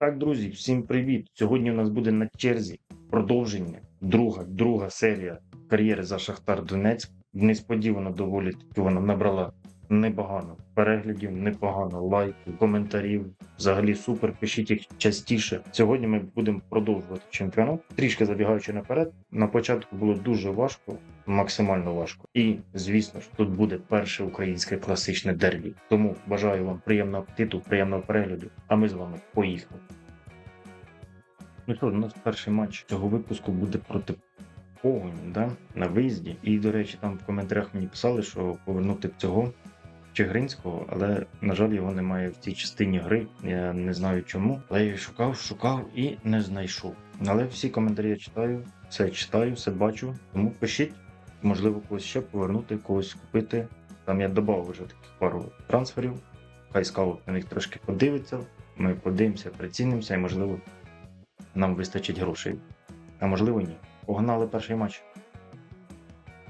Так, друзі, всім привіт! Сьогодні у нас буде на черзі продовження, друга, друга серія кар'єри за Шахтар Донецьк. Несподівано доволі таки вона набрала непогано переглядів, непогано лайків, коментарів. Взагалі супер. Пишіть їх частіше. Сьогодні ми будемо продовжувати чемпіонат. Трішки забігаючи наперед. На початку було дуже важко, максимально важко. І звісно ж, тут буде перше українське класичне дербі. Тому бажаю вам приємного апетиту, приємного перегляду. А ми з вами поїхали. Ну що, у нас перший матч цього випуску буде проти Погонь, да? на виїзді. І, до речі, там в коментарях мені писали, що повернути цього Чигринського, але, на жаль, його немає в цій частині гри. Я не знаю чому. Але я шукав, шукав і не знайшов. Але всі коментарі я читаю, все читаю, все бачу. Тому пишіть, можливо, когось ще повернути, когось купити. Там я додав вже таких пару трансферів. Хай скаут на них трошки подивиться. Ми подивимося, прицінимося і, можливо, нам вистачить грошей. А можливо, ні. Погнали перший матч.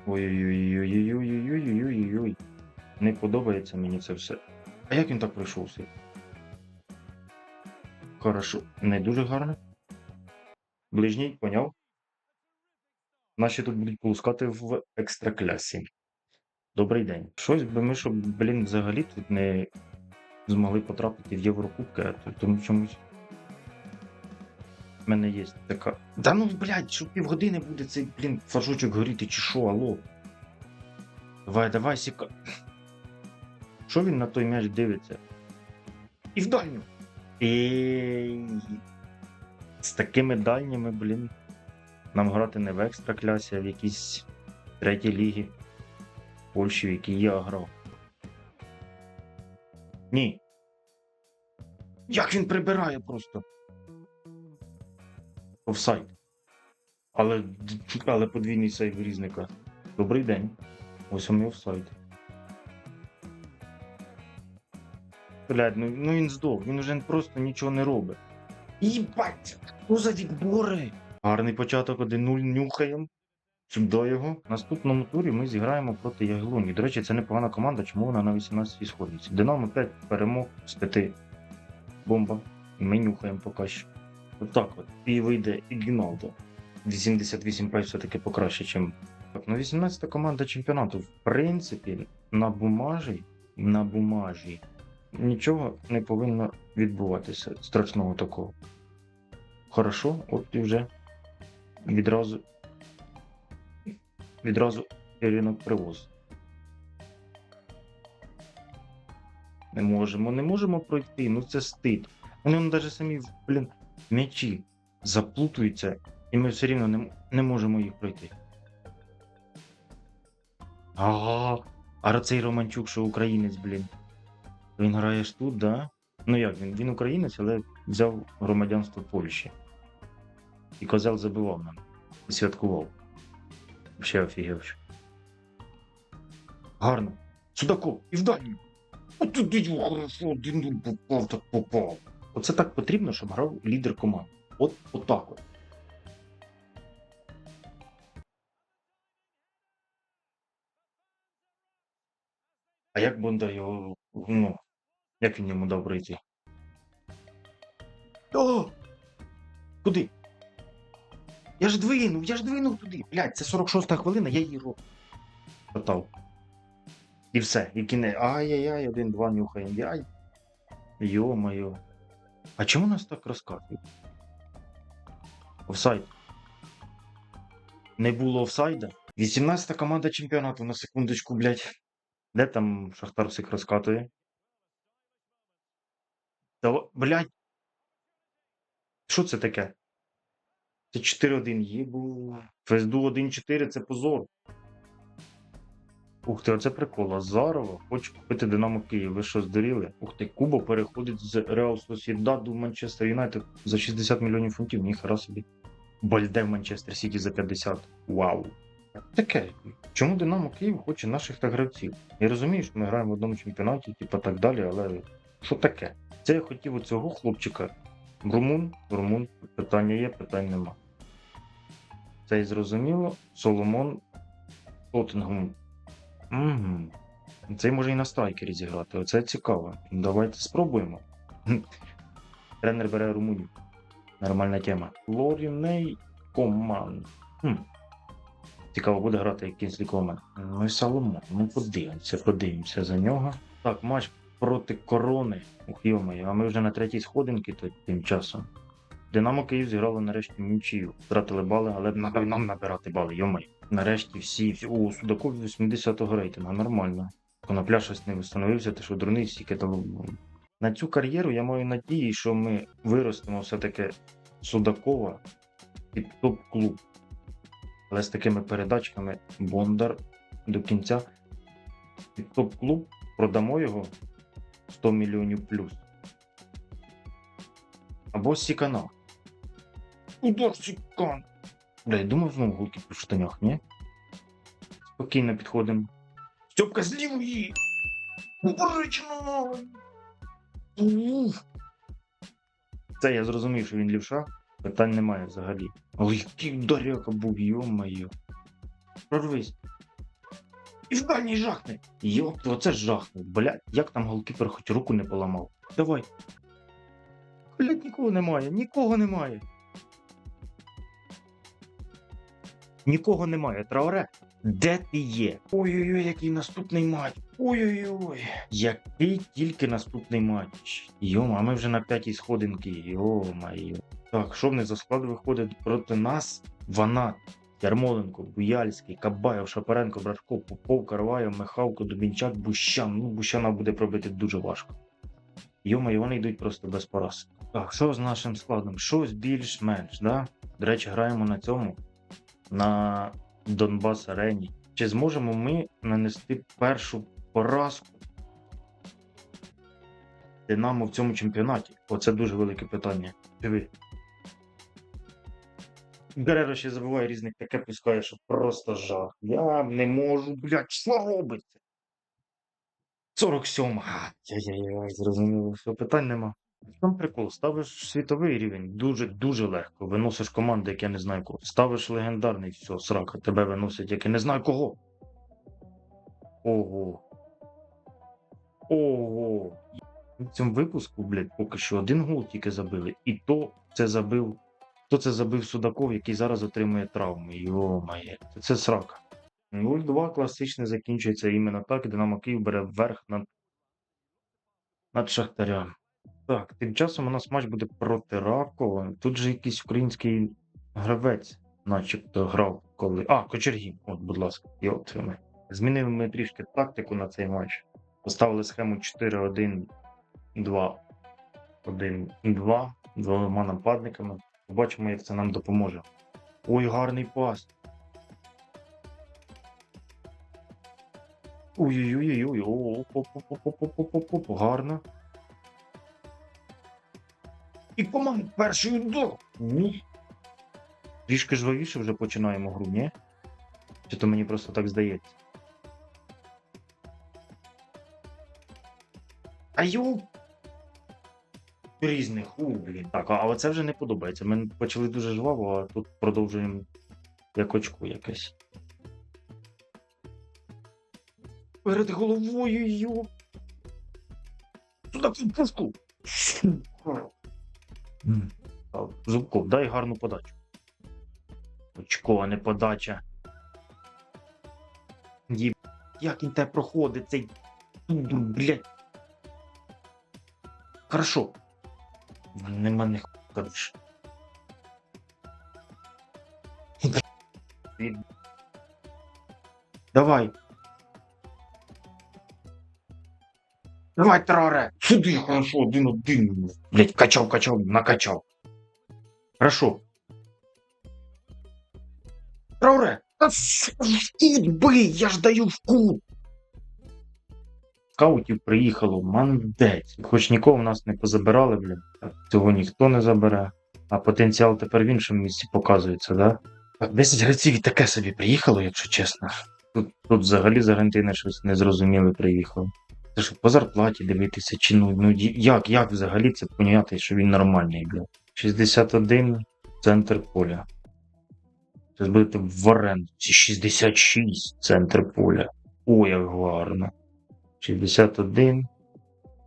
Ой-ой-ой-ой-ой-ой-ой-ой-ой-ой. Не подобається мені це все. А як він так пройшовся? Хорошо, не дуже гарно. Ближній, поняв. Наші тут будуть полускати в екстраклясі. Добрий день. Щось би ми, щоб, блін, взагалі тут не змогли потрапити в Єврокубки, а то- тому чомусь. У мене є така. Да ну, блядь, що півгодини буде цей, блін, флажочок горіти, чи що, алло. Давай, давай, сіка. Що він на той м'яч дивиться? І в дальню. Ей. З такими дальніми, блін. Нам грати не в екстра клясі, а в якійсь третій лігі Польщі, в якій я грав. Ні. Як він прибирає просто? Офсайд. Але, але подвійний сейв різника. Добрий день. Ось у мене офсайд. Блядь, ну, ну він здох, він уже просто нічого не робить. Їбать! Що за відбори? Гарний початок 1-0 нюхаємо. Сюди його. В наступному турі ми зіграємо проти Ягелоні. До речі, це непогана команда, чому вона на 18-й сходиться. Динамо 5 перемог з 5. Бомба. Ми нюхаємо поки що. Отак от. І вийде Ігіналдо. 88 пай все-таки покраще, ніж. Так, ну 18-та команда чемпіонату. В принципі, на бумажі, на бумажі нічого не повинно відбуватися страшного такого. Хорошо, от і вже відразу відразу ринок привоз. Не можемо, не можемо пройти, ну це стид. Вони навіть самі, блін, м'ячі заплутуються, і ми все рівно не, не можемо їх пройти. Ага, а цей Романчук, що українець, блін. Він грає ж тут, да? Ну як він? Він українець, але взяв громадянство Польщі. І козел забивав нам. Святкував. Ще офігевши. Гарно. Судаков, і в дальню. От туди його хорошо, один попав, так попав. Оце так потрібно, щоб грав лідер команди. От отак от. А як Бондар його, ну, як він йому дав пройти? О! Куди? Я ж двинув, я ж двинув туди. Блядь, це 46-та хвилина, я її роблю. Готов. І все, і кінець. Ай-яй-яй, один-два нюхаємо. Яй. Йо-моє. А чому нас так розкатують? Офсайд. Не було офсайда. 18-та команда чемпіонату на секундочку, блядь. Де там Шахтар всіх розкатує? Та, блядь. Що це таке? Це 4-1 єбу. ФСДУ 1-4 це позор. Ух ти, оце прикол. Азарова хоче купити Динамо Київ. Ви що здуріли? Ух ти, Куба переходить з Реал Сосєдаду в Манчестер Юнайтед за 60 мільйонів фунтів. Ніхера собі. Бальде в Манчестер Сіті за 50. Вау. Таке. Чому Динамо Київ хоче наших та гравців? Я розумію, що ми граємо в одному чемпіонаті, типу так далі, але що таке? Це я хотів у цього хлопчика. Румун, румун, питання є, питань нема. Це і зрозуміло. Соломон Тоттенгем. Угу. Цей може і на страйкері зіграти. Оце цікаво. Давайте спробуємо. Тренер бере Румунію. Нормальна тема. Лоріней команд. Хм. Цікаво буде грати якийсь лікомен. Ну і Соломон. Ну подивимося, подивимося за нього. Так, матч проти корони. Ух, йомаю, а ми вже на третій сходинці тим часом. Динамо Київ зіграло нарешті нічию. Втратили бали, але треба нам набирати бали, йомай. Нарешті всі, всі. О, Судаков 80-го рейтингу, нормально. Конопля щось не встановився, ти що дурний стільки дало. На цю кар'єру я маю надії, що ми виростемо все-таки Судакова під топ-клуб. Але з такими передачками Бондар до кінця під топ-клуб продамо його 100 мільйонів плюс. Або Сікана. Удар Сікан. Бля, я думав, знову гулки в штанях, ні? Спокійно підходимо. Стьопка з лівої! Обережно! Це я зрозумів, що він лівша. Питань немає взагалі. Ой, який ударяка був, йо-моє. Прорвись. І в дальній жахне. Йоп, оце жахне. Блядь, як там голкіпер хоч руку не поламав. Давай. Блядь, нікого немає, нікого немає. Нікого немає, Трауре. Де ти є? Ой-ой-ой, який наступний матч. Ой-ой-ой. Який тільки наступний матч. Йома, а ми вже на п'ятій сходинки. Йо-моє. Так, що в них за склад виходить проти нас? Ванат, Ярмоленко, Буяльський, Кабаєв, Шапаренко, Брашко, Попов, Карваєв, Михалко, Дубінчак, Бущан. Ну, Бущана буде пробити дуже важко. Йома, вони йдуть просто без поразки. Так, що з нашим складом? Щось більш-менш, да? До речі, граємо на цьому. На Донбас Арені. Чи зможемо ми нанести першу поразку Динамо в цьому чемпіонаті? Оце дуже велике питання. Диви. Гереро ще забуває різних таке пускає, що просто жах. Я не можу, блядь, що робиться? 47. А, Яй-яй-яй, зрозуміло, все, питань нема. Чому прикол? Ставиш світовий рівень дуже дуже легко. Виносиш команди, як я не знаю кого. Ставиш легендарний, все, срака, тебе виносять, як я не знаю кого. Ого. Ого. В цьому випуску, блядь, поки що один гол тільки забили. І то це забив. То це забив Судаков, який зараз отримує травми. Йо-моє, це, це срака. 0-2 класичне закінчується іменно так. Динамо Київ бере вверх над, над Шахтарем. Так, тим часом у нас матч буде проти Ракова. Тут же якийсь український гравець, начебто, грав коли. А, Кочергін, от, будь ласка, його отримай. Змінили ми трішки тактику на цей матч. Поставили схему 4-1-2. 1-2 двома нападниками. Побачимо, як це нам допоможе. Ой, гарний пас. Ой-ой-ой, оп-оп-оп-оп-оп-оп-оп-оп, гарно. І команд перший удар. Ні. Трішки жвавіше вже починаємо гру, ні? Чи то мені просто так здається? А йо! Різних, у, блін. Так, а, а оце вже не подобається. Ми почали дуже жваво, а тут продовжуємо як очко якесь. Перед головою йо. Сюди пушку. Зубков, дай гарну подачу. Очко, а не подача. Є... Як він те проходить, цей. Блядь. Хорошо. Нема не коротше. Давай. Давай, Траре! Сюди, хорошо, один-один. Блять, качав, качав, накачав. Хорошо. В бий, я ж даю в кут. Скаутів приїхало, мандець. Хоч нікого в нас не позабирали, блін. Цього ніхто не забере. А потенціал тепер в іншому місці показується, да? Так, 10 гравців і таке собі приїхало, якщо чесно. Тут, тут взагалі з Аргентини щось незрозуміле приїхало. Це що по зарплаті дивитися, чи ну, ну як, як взагалі це поняти, що він нормальний, бля. 61 центр поля. Зараз будете в оренду. Це 66 центр поля. О, як гарно. 61,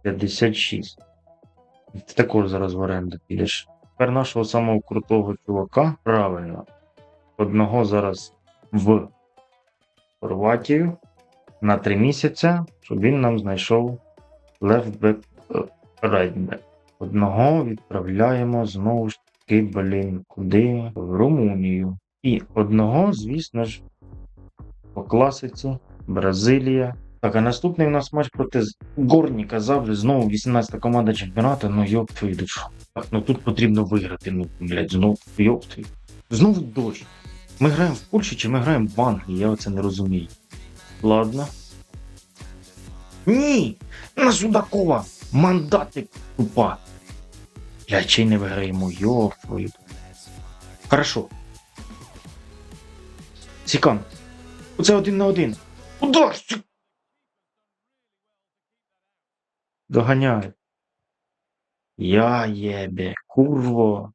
56. Ти також зараз в оренду підеш. Тепер нашого самого крутого чувака, правильно, одного зараз в Хорватію на три місяці, щоб він нам знайшов back, е, right. Одного відправляємо знову ж таки, блін, куди? В Румунію. І одного, звісно ж, по класиці Бразилія. Так, а наступний у нас матч проти Горніка завжди знову 18-та команда чемпіонату. Ну йоп твою душу. Ну тут потрібно виграти. Ну, блядь, знову йоп твій. Знову дощ. Ми граємо в Польщі чи ми граємо в Англії, я оце не розумію. Ладно. Ні! На Судакова! Мандатик тупа! Блядь, чи не виграємо, йоп твою. Хорошо. Сікан. Оце один на один. Удар! Доганяй. Я єбе, курво.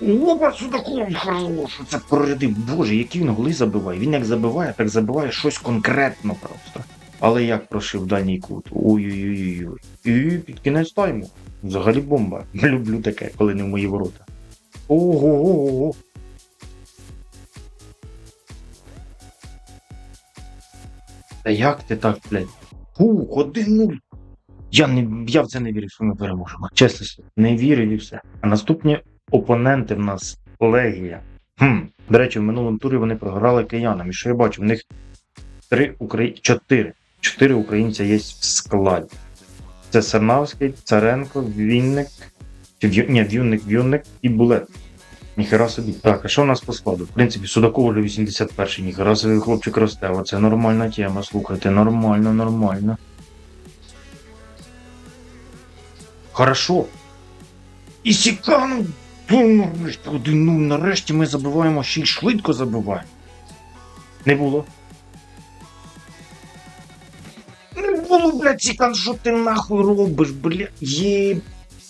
Опа, Судаков, хорош, це порядив. Боже, які він голи забиває. Він як забиває, так забиває щось конкретно просто. Але як прошив дальній кут. Ой-ой-ой. І під кінець тайму. Взагалі бомба. Люблю таке, коли не в мої ворота. Ого-го-го. Та як ти так, блядь? Фух, 1-0. Я не я в це не вірив, що ми переможемо. Чесно, не вірив і все. А наступні опоненти в нас Легія. Хм. До речі, в минулому турі вони програли киянам. І що я бачу, в них три Украї... чотири. Чотири українця є в складі. Це Сарнавський, Царенко, Вінник, В'ю... Ні, В'юнник, В'юнник і Булет. Ніхера собі. Так, а що в нас по складу? В принципі, Судаков вже 81-й, ніхера собі хлопчик росте. Оце нормальна тема, слухайте, нормально, нормально. Хорошо. І Сікану. Ну, нарешті, один, ну, нарешті ми забиваємо, ще й швидко забиваємо. Не було. Не було, блядь, Сікан, що ти нахуй робиш, блядь, є.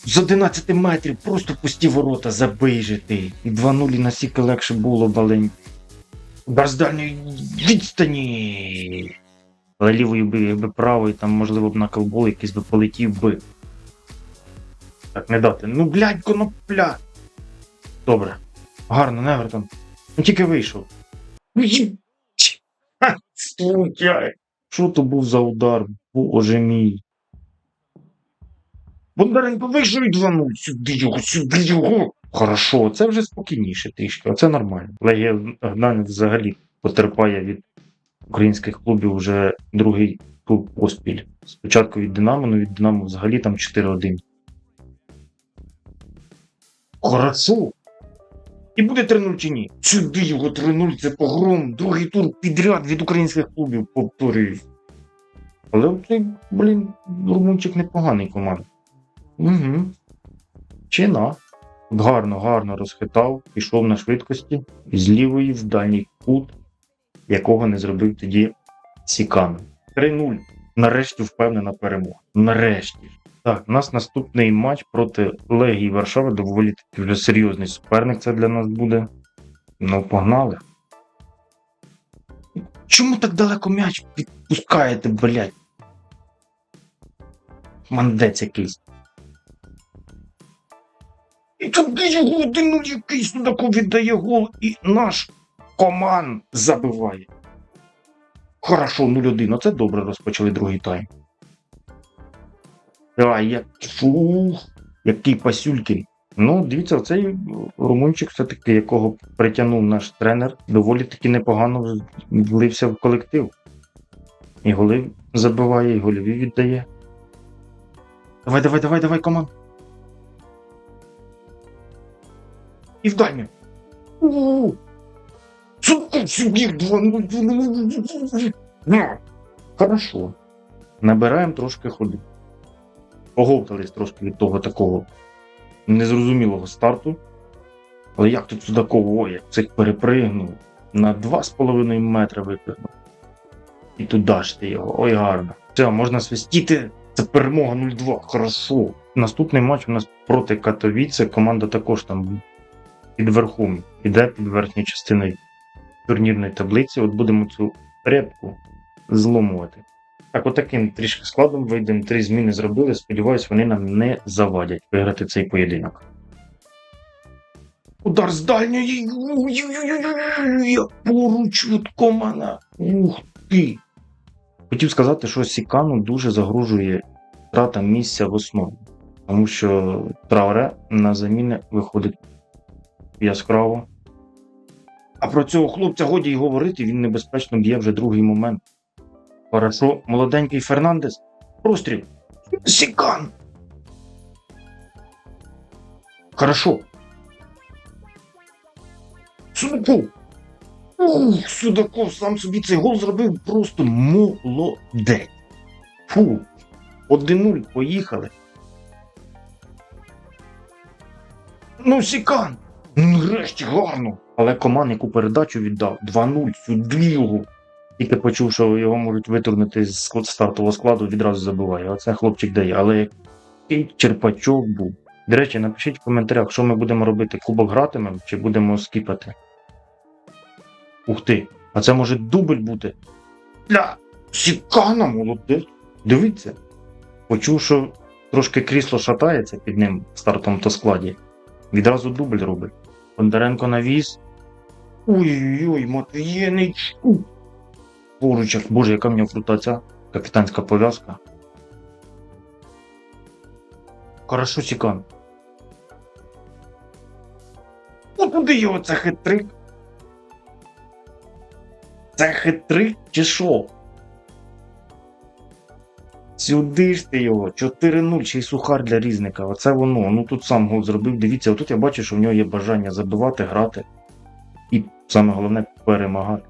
З 11 метрів просто пусті ворота, забий же ти. І 2-0 настільки легше було, балень. Без дальньої відстані. Але лівою би, якби правою, там, можливо, б на колбол якийсь би полетів би. Так, не дати. Ну, блядь, конопля. Добре. Гарно, Невертон. Ну тільки вийшов. Що то був за удар? Боже мій. Бондаренко вийшов і 2-0. Сюди його, сюди його. Хорошо, це вже спокійніше трішки, оце нормально. Легія Гданець взагалі потерпає від українських клубів вже другий клуб поспіль. Спочатку від Динамо, ну від Динамо взагалі там 4-1. Хорошо. І буде 3-0 чи ні? Сюди його 3-0, це погром. Другий тур підряд від українських клубів повторюю. Але цей, блін, румунчик непоганий команда. Угу. Чина. Гарно, гарно розхитав, пішов на швидкості з лівої в дальній кут, якого не зробив тоді Сікан. 3-0. Нарешті впевнена перемога. Нарешті. Так, у нас наступний матч проти Легії Варшави. Доволі таки серйозний суперник це для нас буде. Ну, погнали. Чому так далеко м'яч відпускаєте, блядь? Мандець якийсь. І туди його один якийсь Судаков віддає гол, і наш команд забиває. Хорошо, 0-1. Оце добре розпочали другий тайм. А, як фух, який пасюлькін. Ну, дивіться, цей румунчик, все-таки, якого притягнув наш тренер, доволі таки непогано влився в колектив. І голи забиває, і гольові віддає. Давай, давай, давай, давай, команд. І в ну. Хорошо. Набираємо трошки ходу. Поговтались трошки від того такого незрозумілого старту. Але як тут Судаков, ой, як цих перепригнув. На 2,5 метри випригнув. І туди ж ти його. Ой, гарно. Все, можна свистіти. Це перемога 0-2. Хорошо. Наступний матч у нас проти Катовіце. Команда також там під верхом іде під верхньою частиною турнірної таблиці. От будемо цю репку зломувати. Так, отаким трішки складом вийдемо, три зміни зробили. Сподіваюсь, вони нам не завадять виграти цей поєдинок. Удар з дальньої. Я поруч від комана. Ух ти. Хотів сказати, що Сікану дуже загрожує втрата місця в основі. Тому що Трауре на заміни виходить яскраво. А про цього хлопця годі й говорити, він небезпечно б'є вже другий момент. Хорошо, молоденький Фернандес. Простріл. Сікан. Хорошо. Судаков. Ух, Судаков сам собі цей гол зробив просто молодець. Фу. 1-0, поїхали. Ну, Сікан. Ну, нарешті гарно. Але команд, яку передачу віддав 2-0, сюди його. Тільки почув, що його можуть витурнути з стартового складу, відразу забуває. Оце хлопчик дає. Але який черпачок був. До речі, напишіть в коментарях, що ми будемо робити. Кубок гратимемо чи будемо скіпати. Ух ти! А це може дубль бути. Для Сікана, молодець. Дивіться. Почув, що трошки крісло шатається під ним в стартовому то складі. Відразу дубль робить. Бондаренко навіс. Ой-ой-ой, Матвієнич. Поруч, боже, яка в нього крута ця капітанська пов'язка. Хорошо, Сікан. О, куди його це хитрик? Це хитрик чи що? Сюди ж ти його, 4-0, ще й сухар для різника. Оце воно. Ну тут сам гол зробив. Дивіться, отут я бачу, що в нього є бажання забивати, грати. І саме головне перемагати.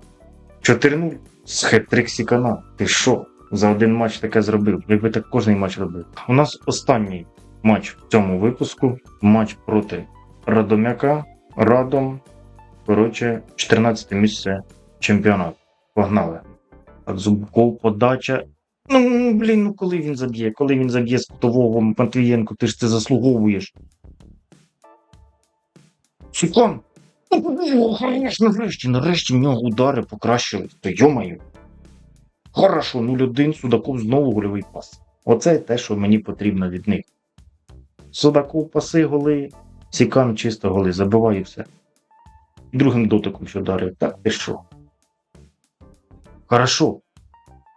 4-0 з хитрик Сікана. Ти що? За один матч таке зробив. Якби так кожний матч робив. У нас останній матч в цьому випуску. Матч проти Радомяка. Радом. Коротше, 14 місце чемпіонату. Погнали. Зубков подача. Ну, блін, ну коли він заб'є? Коли він заб'є з кутового Матвієнко, ти ж це заслуговуєш. Сікон. Ну, нарешті, нарешті в нього удари покращили. То йомаю. Хорошо, 0-1, Судаков знову гольовий пас. Оце те, що мені потрібно від них. Судаков паси голи, Сікан чисто голи, забиває все. Другим дотиком ще ударив. Так, ти що? Хорошо.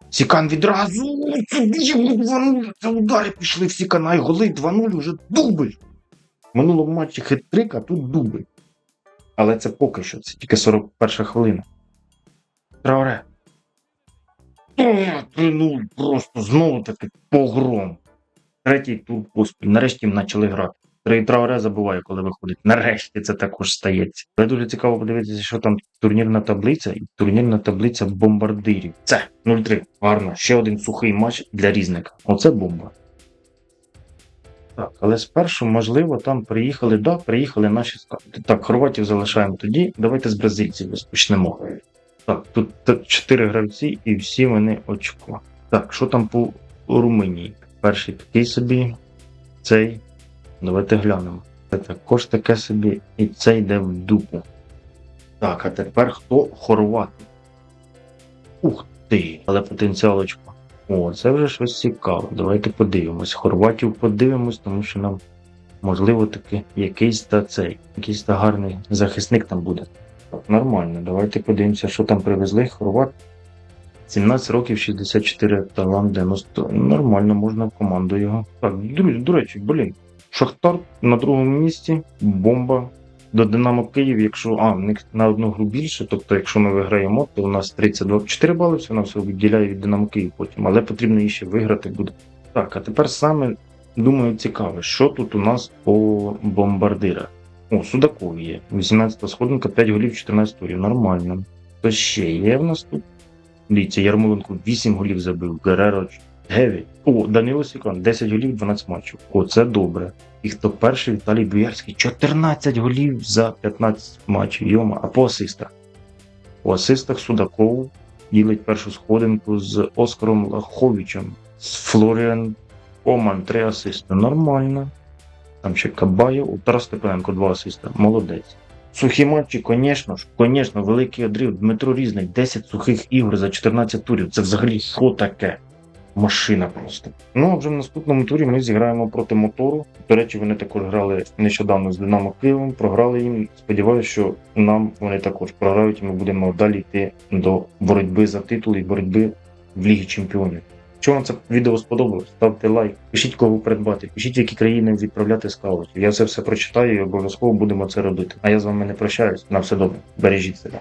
Сікан відразу. 2-0. Це удари пішли в Сікана і голи 2-0 вже дубль. В минулому матчі хитрик, а тут дубль. Але це поки що, це тільки 41 хвилина. Трауре. 3-0, просто знову таки погром. Третій тур поспіль. Нарешті почали грати. Трей Трауре забуває, коли виходить. Нарешті це також стається. Але дуже цікаво подивитися, що там турнірна таблиця і турнірна таблиця бомбардирів. Це 0-3. Гарно. Ще один сухий матч для різника. Оце бомба. Так, але спершу, можливо, там приїхали, да, приїхали наші. Так, хорватів залишаємо тоді. Давайте з бразильців розпочнемо. Так, тут т- чотири гравці і всі вони очко. Так, що там по Румунії? Перший такий собі, цей. Давайте глянемо. Це також таке собі, і це йде в дупу. Так, а тепер хто хорвати? Ух ти! Але потенціал очко. О, це вже щось цікаве. Давайте подивимось. Хорватів подивимось, тому що нам можливо таки якийсь та цей, якийсь та гарний захисник там буде. Так, нормально. Давайте подивимося, що там привезли. Хорват. 17 років, 64 талант 90. Нормально, можна в команду його. Так, друзі, до речі, блін. Шахтар на другому місці, бомба. До Динамо Київ, якщо а, них на одну гру більше, тобто, якщо ми виграємо, то у нас 32 4 бали все на все відділяє від Динамо Київ потім, але потрібно її ще виграти буде. Так, а тепер саме думаю цікаве, що тут у нас по бомбардирах. О, Судаков є. 18 сходинка, 5 голів, 14 турів. Нормально. То ще є в нас тут. Дивіться, Ярмоленко 8 голів забив, Гереро 9. О, Данило Сікан 10 голів, 12 матчів. О, це добре. І хто перший Віталій Боярський 14 голів за 15 матчів. Йома, а по асистах. По асистах Судаков ділить першу сходинку з Оскаром Лаховичем, з Флоріан Оман 3 асисти. Нормально. Там ще Кабаєв, у Тарас Степаненко 2 асиста. Молодець. Сухі матчі, звісно ж, звісно, великий одрив. Дмитро Різник, 10 сухих ігор за 14 турів. Це взагалі що таке? Машина просто. Ну а вже в наступному турі ми зіграємо проти мотору. До речі, вони також грали нещодавно з Динамо Києвом, програли їм. Сподіваюся, що нам вони також програють, і ми будемо далі йти до боротьби за титул і боротьби в Лігі Чемпіонів. Якщо вам це відео сподобалось, ставте лайк, пишіть кого придбати, пишіть, які країни відправляти скаутів. Я це все прочитаю і обов'язково будемо це робити. А я з вами не прощаюсь. На все добре. Бережіть себе.